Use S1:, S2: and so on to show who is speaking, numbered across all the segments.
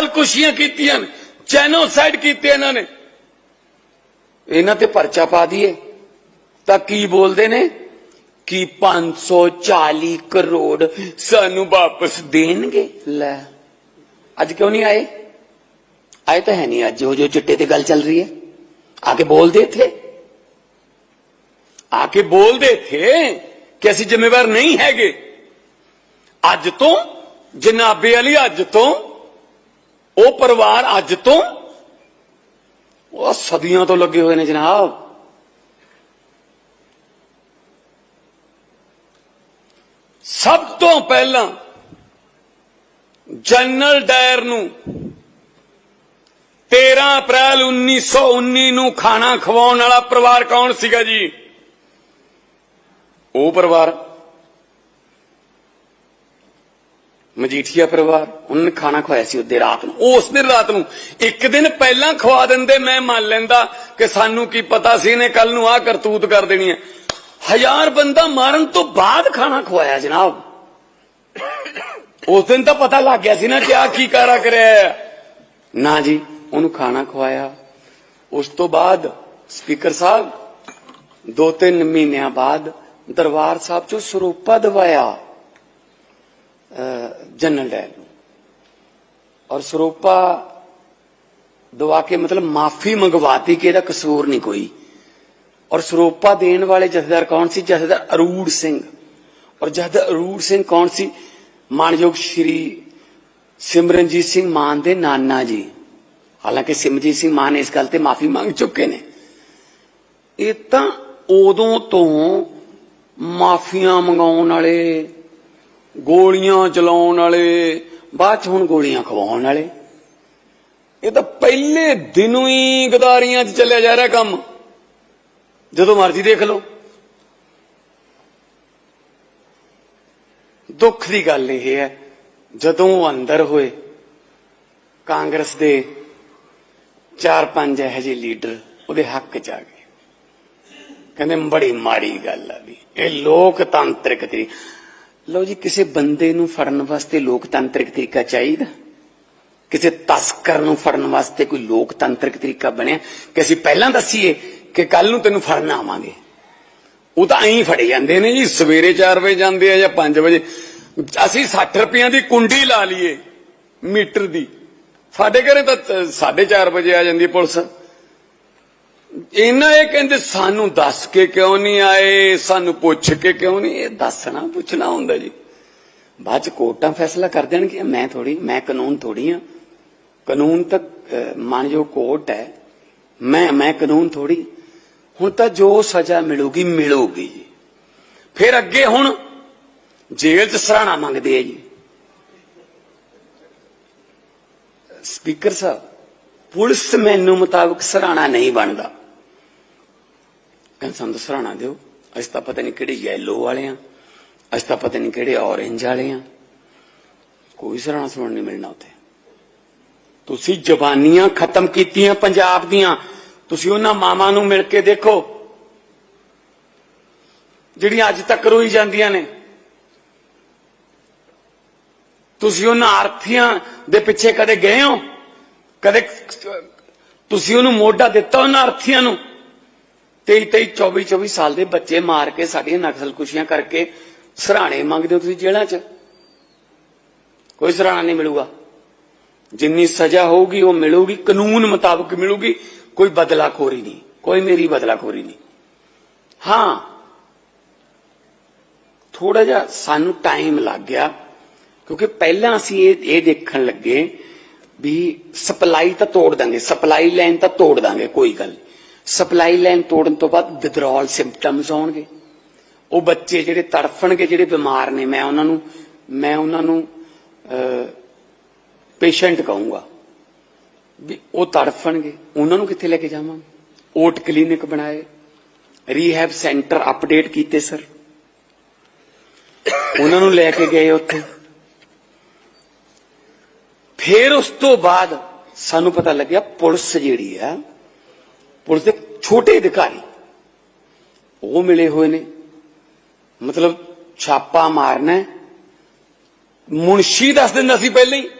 S1: ਨਸਲ ਕੀਤੀਆਂ ਨੇ ਜੈਨੋਸਾਈਡ ਕੀਤੇ ਇਹਨਾਂ ਨੇ। ਇਹਨਾਂ ਤੇ ਪਰਚਾ ਪਾ ਦਈਏ। ਤਾਂ ਕੀ ਬੋਲਦੇ ਨੇ? ਕਿ 540 ਕਰੋੜ ਸਾਨੂੰ ਵਾਪਸ ਦੇਣਗੇ। ਲੈ, ਅੱਜ ਕਿਉਂ ਨਹੀਂ ਆਏ? ਆਏ ਤਾਂ ਹੈ ਨਹੀਂ ਅੱਜ, ਉਹ ਜੋ ਚਿੱਟੇ ਤੇ ਗੱਲ ਚੱਲ ਰਹੀ ਹੈ। ਆ ਕੇ ਬੋਲਦੇ ਇੱਥੇ। ਆ ਕੇ ਬੋਲਦੇ ਇੱਥੇ ਕਿ ਅਸੀਂ ਜ਼ਿੰਮੇਵਾਰ ਨਹੀਂ ਹੈਗੇ। ਅੱਜ ਤੋਂ ਜਨਾਬੇ ਵਾਲੀ ਅੱਜ ਤੋਂ ਉਹ ਪਰਿਵਾਰ ਅੱਜ ਤੋਂ ਉਹ ਸਦੀਆਂ ਤੋਂ ਲੱਗੇ ਹੋਏ ਨੇ ਜਨਾਬ। ਸਭ ਤੋਂ ਪਹਿਲਾਂ ਜਨਰਲ ਡਾਇਰ ਨੂੰ 13 ਅਪ੍ਰੈਲ 1919 ਨੂੰ ਖਾਣਾ ਖਵਾਉਣ ਵਾਲਾ ਪਰਿਵਾਰ ਕੌਣ ਸੀਗਾ ਜੀ? ਉਹ ਪਰਿਵਾਰ ਮਜੀਠੀਆ ਪਰਿਵਾਰ, ਉਹਨਾਂ ਨੇ ਖਾਣਾ ਖਵਾਇਆ ਸੀ ਉਹਦੇ ਰਾਤ ਨੂੰ। ਉਸ ਦਿਨ ਰਾਤ ਨੂੰ, ਇੱਕ ਦਿਨ ਪਹਿਲਾਂ ਖਵਾ ਦਿੰਦੇ, ਮੈਂ ਮੰਨ ਲੈਂਦਾ ਕਿ ਸਾਨੂੰ ਕੀ ਪਤਾ ਸੀ ਇਹਨੇ ਕੱਲ ਨੂੰ ਆਹ ਕਰਤੂਤ ਕਰ ਦੇਣੀ ਹੈ। ਹਜ਼ਾਰ ਬੰਦਾ ਮਾਰਨ ਤੋਂ ਬਾਅਦ ਖਾਣਾ ਖਵਾਇਆ, ਜਨਾਬ। ਉਸ ਦਿਨ ਤਾਂ ਪਤਾ ਲੱਗ ਗਿਆ ਸੀ ਨਾ ਕਿ ਆ ਕੀ ਕਾਰਾ ਕਰਿਆ ਨਾ ਜੀ, ਉਹਨੂੰ ਖਾਣਾ ਖਵਾਇਆ। ਉਸ ਤੋਂ ਬਾਅਦ ਸਪੀਕਰ ਸਾਹਿਬ ਦੋ ਤਿੰਨ ਮਹੀਨਿਆਂ ਬਾਅਦ ਦਰਬਾਰ ਸਾਹਿਬ ਚੋਂ ਸਰੋਪਾ ਦਵਾਇਆ। ਜਨਰਲ ਡਾਇਰ ਨੂੰ ਔਰ ਸਰੂਪਾ ਦਵਾ ਕੇ ਮਤਲਬ ਮਾਫੀ ਮੰਗਵਾਤੀ ਕਿ ਇਹਦਾ ਕਸੂਰ ਨਹੀਂ ਕੋਈ। ਔਰ ਸਰੂਪਾ ਦੇਣ ਵਾਲੇ ਜਥੇਦਾਰ ਕੌਣ ਸੀ? ਜਥੇਦਾਰ ਅਰੂੜ ਸਿੰਘ। ਔਰ ਜਥੇਦਾਰ ਅਰੂੜ ਸਿੰਘ ਕੌਣ ਸੀ? ਮਾਨਯੋਗ ਸ਼੍ਰੀ ਸਿਮਰਨਜੀਤ ਸਿੰਘ ਮਾਨ ਦੇ ਨਾਨਾ ਜੀ। ਹਾਲਾਂਕਿ ਸਿਮਰਜੀਤ ਸਿੰਘ ਮਾਨ ਇਸ ਗੱਲ ਤੇ ਮਾਫੀ ਮੰਗ ਚੁੱਕੇ ਨੇ। ਇਹ ਤਾਂ ਉਦੋਂ ਤੋਂ ਮਾਫੀਆਂ ਮੰਗਾਉਣ ਵਾਲੇ ਗੋਲੀਆਂ ਚਲਾਉਣ ਵਾਲੇ, ਬਾਅਦ ਚ ਹੁਣ ਗੋਲੀਆਂ ਖਵਾਉਣ ਵਾਲੇ। ਇਹ ਤਾਂ ਪਹਿਲੇ ਦਿਨੋਂ ਹੀ ਗਦਾਰੀਆਂ 'ਚ ਚੱਲਿਆ ਜਾ ਰਿਹਾ ਕੰਮ। ਜਦੋਂ ਮਰਜ਼ੀ ਦੇਖ ਲਓ। ਦੁੱਖ ਦੀ ਗੱਲ ਇਹ ਹੈ, ਜਦੋਂ ਉਹ ਅੰਦਰ ਹੋਏ, ਕਾਂਗਰਸ ਦੇ ਚਾਰ ਪੰਜ ਇਹੋ ਜਿਹੇ ਲੀਡਰ ਉਹਦੇ ਹੱਕ ਚ ਆ ਗਏ। ਕਹਿੰਦੇ, ਬੜੀ ਮਾੜੀ ਗੱਲ ਆ ਵੀ ਇਹ ਲੋਕਤੰਤਰਿਕ ਤਰੀਕਾ ਲਓ ਜੀ, ਕਿਸੇ ਬੰਦੇ ਨੂੰ ਫੜਨ ਵਾਸਤੇ ਲੋਕਤੰਤਰਿਕ ਤਰੀਕਾ ਚਾਹੀਦਾ? ਕਿਸੇ ਤਸਕਰ ਨੂੰ ਫੜਨ ਵਾਸਤੇ ਕੋਈ ਲੋਕਤੰਤਰਿਕ ਤਰੀਕਾ ਬਣਿਆ? ਕਿ ਅਸੀਂ ਪਹਿਲਾਂ ਦੱਸੀਏ ਕਿ ਕੱਲ ਨੂੰ ਤੈਨੂੰ ਫੜਨ ਆਵਾਂਗੇ। ਉਹ ਤਾਂ ਐਂ ਫੜੇ ਜਾਂਦੇ ਨੇ ਜੀ, ਸਵੇਰੇ 4 ਵਜੇ ਜਾਂਦੇ ਆ ਜਾਂ 5 ਵਜੇ। ਅਸੀਂ 60 ਰੁਪਈਆਂ ਦੀ ਕੁੰਡੀ ਲਾ ਲਈਏ, ਮੀਟਰ ਦੀ। ਸਾਡੇ ਘਰੇ ਤਾਂ 4:30 ਵਜੇ ਆ ਜਾਂਦੀ ਹੈ ਪੁਲਿਸ। ਇਹਨਾਂ ਇਹ ਕਹਿੰਦੇ, ਸਾਨੂੰ ਦੱਸ ਕੇ ਕਿਉਂ ਨਹੀਂ ਆਏ? ਸਾਨੂੰ ਪੁੱਛ ਕੇ ਕਿਉਂ ਨਹੀਂ? ਇਹ ਦੱਸਣਾ ਪੁੱਛਣਾ ਹੁੰਦਾ ਜੀ। ਬਾਅਦ ਚ ਕੋਰਟਾਂ ਫੈਸਲਾ ਕਰ ਦੇਣਗੇ ਮੈਂ ਥੋੜੀ ਮੈਂ ਕਾਨੂੰਨ ਥੋੜੀ ਆ ਕਾਨੂੰਨ ਤੱਕ ਮਾਨਯੋਗ ਕੋਰਟ ਹੈ, ਮੈਂ ਮੈਂ ਕਾਨੂੰਨ ਥੋੜੀ ਹੁਣ ਤਾਂ ਜੋ ਸਜ਼ਾ ਮਿਲੂਗੀ ਮਿਲੂਗੀ ਜੀ। ਫਿਰ ਅੱਗੇ ਹੁਣ ਜੇਲ੍ਹ ਚ ਸਰਾਣਾ ਮੰਗਦੇ ਆ ਜੀ। ਸਪੀਕਰ ਸਾਹਿਬ, ਪੁਲਿਸ ਮੈਨੂੰ ਮੁਤਾਬਕ ਸਰਾਣਾ ਨਹੀਂ ਬਣਦਾ। ਕਹਿੰਦੇ ਸਾਨੂੰ ਤਾਂ ਦਿਓ। ਅਸੀਂ ਤਾਂ ਪਤਾ ਨਹੀਂ ਕਿਹੜੇ ਯੈਲੋ ਵਾਲੇ ਆ। ਅਸੀਂ ਤਾਂ ਪਤਾ ਨਹੀਂ ਕਿਹੜੇ ਔਰੇਂਜ ਵਾਲੇ ਆ। ਕੋਈ ਸਰਾਣਾ ਸੁਣਨ ਨਹੀਂ ਮਿਲਣਾ ਉੱਥੇ। ਤੁਸੀਂ ਜ਼ਬਾਨੀਆਂ ਖਤਮ ਕੀਤੀਆਂ ਪੰਜਾਬ ਦੀਆਂ। ਤੁਸੀਂ ਉਹਨਾਂ ਮਾਵਾਂ ਨੂੰ ਮਿਲ ਕੇ ਦੇਖੋ। ਜਿਹੜੀਆਂ ਅੱਜ ਤੱਕ ਰੋਈ ਜਾਂਦੀਆਂ ਨੇ। ਤੁਸੀਂ ਉਹਨਾਂ ਆਰਥੀਆਂ ਦੇ ਪਿੱਛੇ ਕਦੇ ਗਏ ਹੋ? ਕਦੇ ਤੁਸੀਂ ਉਹਨੂੰ ਮੋਢਾ ਦਿੱਤਾ ਉਹਨਾਂ ਆਰਥੀਆਂ ਨੂੰ? 23 23 24 24 ਸਾਲ ਦੇ ਬੱਚੇ ਮਾਰ ਕੇ ਸਾਡੀਆਂ ਨਕਸਲਕੁਸ਼ੀਆਂ ਕਰਕੇ ਸਰਾਣੇ ਮੰਗਦੇ ਹੋ ਤੁਸੀਂ ਜੇਲ੍ਹਾਂ 'ਚ? ਕੋਈ ਸਰਾਣਾ ਨਹੀਂ ਮਿਲੂਗਾ। ਜਿੰਨੀ ਸਜ਼ਾ ਹੋਊਗੀ, ਉਹ ਮਿਲੂਗੀ, ਕਾਨੂੰਨ ਮੁਤਾਬਕ ਮਿਲੂਗੀ, ਕੋਈ ਬਦਲਾਖੋਰੀ ਨਹੀਂ। ਕੋਈ ਮੇਰੀ ਬਦਲਾਖੋਰੀ ਨਹੀਂ। ਹਾਂ ਥੋੜਾ ਜਿਹਾ ਸਾਨੂੰ ਟਾਈਮ ਲੱਗ ਗਿਆ, ਕਿਉਂਕਿ ਪਹਿਲਾਂ ਅਸੀਂ ਇਹ ਇਹ ਦੇਖਣ ਲੱਗੇ ਵੀ ਸਪਲਾਈ ਤਾਂ ਤੋੜ ਦਾਂਗੇ, ਸਪਲਾਈ ਲਾਈਨ ਤਾਂ ਤੋੜ ਦਾਂਗੇ, ਕੋਈ ਗੱਲ ਨਹੀਂ। ਸਪਲਾਈ ਲਾਈਨ ਤੋੜਨ ਤੋਂ ਬਾਅਦ ਵਿਦਰੋਲ ਸਿੰਪਟਮਸ ਆਉਣਗੇ ਉਹ ਬੱਚੇ ਜਿਹੜੇ ਤੜਫਣਗੇ, ਜਿਹੜੇ ਬਿਮਾਰ ਨੇ, ਮੈਂ ਉਹਨਾਂ ਨੂੰ, ਮੈਂ ਉਹਨਾਂ ਨੂੰ ਪੇਸ਼ੈਂਟ ਕਹੂੰਗਾ ਵੀ ਉਹ ਤੜਫਣਗੇ। ਉਹਨਾਂ ਨੂੰ ਕਿੱਥੇ ਲੈ ਕੇ ਜਾਵਾਂਗੇ? ਓਟ ਕਲੀਨਿਕ ਬਣਾਏ। ਰੀਹੈਬ ਸੈਂਟਰ ਅਪਡੇਟ ਕੀਤੇ ਸਰ ਉਹਨਾਂ ਨੂੰ ਲੈ ਕੇ ਗਏ ਉੱਥੇ। ਫਿਰ ਉਸ ਤੋਂ ਬਾਅਦ ਸਾਨੂੰ ਪਤਾ ਲੱਗਿਆ ਪੁਲਿਸ ਜਿਹੜੀ ਆ ਪੁਲਿਸ ਦੇ ਛੋਟੇ ਅਧਿਕਾਰੀ। ਉਹ ਮਿਲੇ ਹੋਏ ਨੇ। ਮਤਲਬ ਛਾਪਾ ਮਾਰਨਾ ਹੈ। ਮੁਨਸ਼ੀ ਦੱਸ ਦਿੰਦਾ ਸੀ ਪਹਿਲਾਂ ਹੀ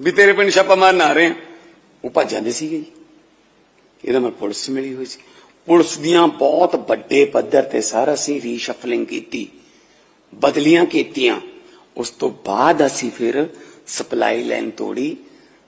S1: ਵੀ ਤੇਰੇ ਪਿੰਡ ਛਾਪਾ ਮਾਰਨ ਆ ਰਹੇ ਆ। ਉਹ ਭੱਜ ਜਾਂਦੇ ਸੀਗੇ ਜੀ। ਇਹਦਾ ਮੈਂ ਪੁਲਿਸ ਮਿਲੀ ਹੋਈ ਸੀ। ਪੁਲਿਸ ਦੀਆਂ ਬਹੁਤ ਵੱਡੇ ਪੱਧਰ ਤੇ ਸਾਰਾ ਅਸੀਂ ਰੀਸ਼ਫਲਿੰਗ ਕੀਤੀ, ਬਦਲੀਆਂ ਕੀਤੀਆਂ। ਉਸ ਤੋਂ ਬਾਅਦ ਅਸੀਂ ਫਿਰ ਸਪਲਾਈ ਲਾਈਨ ਤੋੜੀ।